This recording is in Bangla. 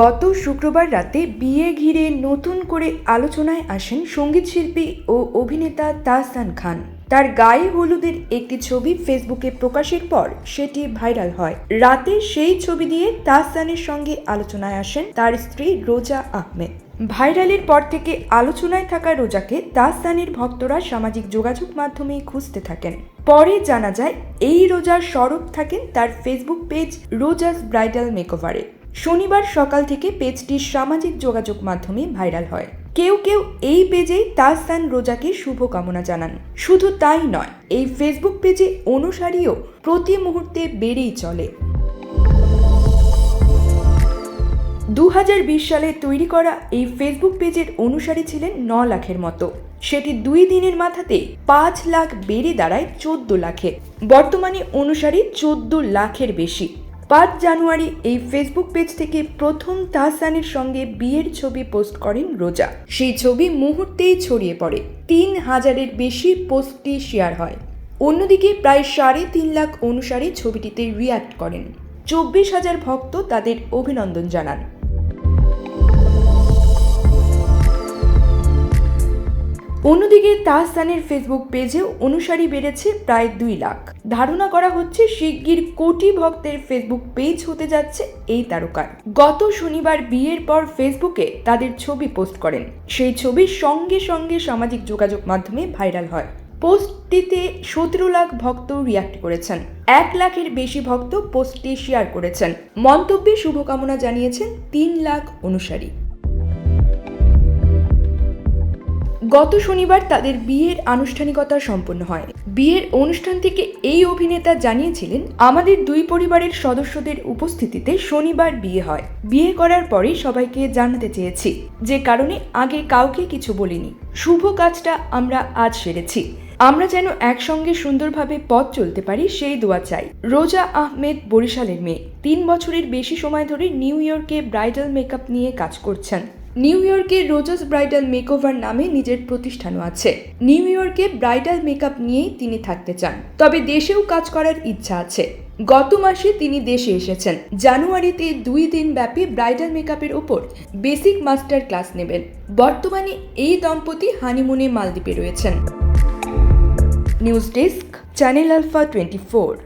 গত শুক্রবার রাতে বিয়ে ঘিরে নতুন করে আলোচনায় আসেন সংগীত শিল্পী ও অভিনেতা তাহসান খান। তার গায়ে হলুদের একটি ছবি ফেসবুকে প্রকাশের পর সেটি ভাইরাল হয়। রাতে সেই ছবি দিয়ে তাহসানের সঙ্গে আলোচনায় আসেন তার স্ত্রী রোজা আহমেদ। ভাইরালের পর থেকে আলোচনায় থাকা রোজাকে তাহসানের ভক্তরা সামাজিক যোগাযোগ মাধ্যমে খুঁজতে থাকেন। পরে জানা যায়, এই রোজার স্বরূপ থাকেন তার ফেসবুক পেজ রোজাস ব্রাইডাল মেকওভারে। শনিবার সকাল থেকে পেজটি সামাজিক যোগাযোগ মাধ্যমে ভাইরাল হয়। কেউ কেউ এই পেজেই তাহসান রোজাকে শুভকামনা জানান। শুধু তাই নয়, এই ফেসবুক পেজে অনুসারীও প্রতি মুহূর্তে বেড়েই চলে। দু হাজার বিশ সালে তৈরি করা এই ফেসবুক পেজের অনুসারী ছিলেন ন লাখের মতো। সেটি দুই দিনের মাথাতে পাঁচ লাখ বেড়ে দাঁড়ায় চোদ্দ লাখে। বর্তমানে অনুসারী চোদ্দ লাখের বেশি। পাঁচ জানুয়ারি এই ফেসবুক পেজ থেকে প্রথম তাহসানের সঙ্গে বিয়ের ছবি পোস্ট করেন রোজা। সেই ছবি মুহূর্তেই ছড়িয়ে পড়ে। তিন হাজারের বেশি পোস্টটি শেয়ার হয়। অন্যদিকে প্রায় সাড়ে তিন লাখ অনুসারে ছবিটিতে রিয়্যাক্ট করেন। চব্বিশ হাজার ভক্ত তাদের অভিনন্দন জানান। অন্যদিকে তাহসানের ফেসবুক পেজেও অনুসারী বেড়েছে প্রায় দুই লাখ। ধারণা করা হচ্ছে শিগগির কোটি ভক্তের ফেসবুক পেজ হতে যাচ্ছে এই তারকার। গত শনিবার বিয়ের পর ফেসবুকে তাদের ছবি পোস্ট করেন। সেই ছবি সঙ্গে সঙ্গে সামাজিক যোগাযোগ মাধ্যমে ভাইরাল হয়। পোস্টটিতে সতেরো লাখ ভক্ত রিয়াক্ট করেছেন। এক লাখের বেশি ভক্ত পোস্টটি শেয়ার করেছেন। মন্তব্যে শুভকামনা জানিয়েছেন তিন লাখ অনুসারী। গত শনিবার তাদের বিয়ের আনুষ্ঠানিকতা সম্পন্ন হয়। বিয়ের অনুষ্ঠান থেকে এই অভিনেতা জানিয়েছিলেন, আমাদের দুই পরিবারের সদস্যদের উপস্থিতিতে শনিবার বিয়ে হয়। বিয়ে করার পরে সবাইকে জানাতে চেয়েছি। যে কারণে আগে কাউকে কিছু বলিনি। শুভ কাজটা আমরা আজ সেরেছি। আমরা যেন একসঙ্গে সুন্দরভাবে পথ চলতে পারি, সেই দোয়া চাই। রোজা আহমেদ বরিশালের মেয়ে। তিন বছরের বেশি সময় ধরে নিউ ইয়র্কে ব্রাইডাল মেকআপ নিয়ে কাজ করছেন। নিউ ইয়র্কে রোজাস ব্রাইডাল মেকওভার নামে নিজের প্রতিষ্ঠানও আছে। নিউ ইয়র্কে ব্রাইডাল মেকআপ নিয়েই তিনি থাকতে চান। তবে দেশেও কাজ করার ইচ্ছা আছে। গত মাসে তিনি দেশে এসেছেন। জানুয়ারিতে দুই দিন ব্যাপী ব্রাইডাল মেকআপের ওপর বেসিক মাস্টার ক্লাস নেবেন। বর্তমানে এই দম্পতি হানিমুনে মালদ্বীপে রয়েছেন। News desk, channel alpha twenty four.